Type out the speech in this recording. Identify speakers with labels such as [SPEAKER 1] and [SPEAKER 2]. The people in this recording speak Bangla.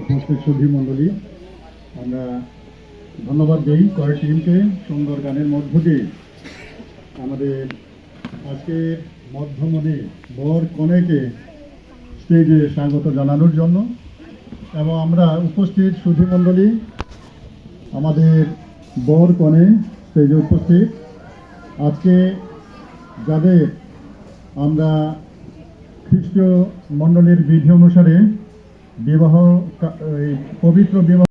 [SPEAKER 1] উপস্থিত আমরা ধন্যবাদ দিই কয়েক টিমকে সুন্দর গানের মধ্য দিয়ে। আমাদের আজকের মধ্যমণি বর কনেকে স্টেজে স্বাগত জানানোর জন্য এবং আমরা উপস্থিত সুধী মণ্ডলী, আমাদের বর কনে স্টেজে উপস্থিত। আজকে যাদের আমরা খ্রিস্টীয় মণ্ডলীর বিধি অনুসারে বিবাহ পবিত্র বিবাহ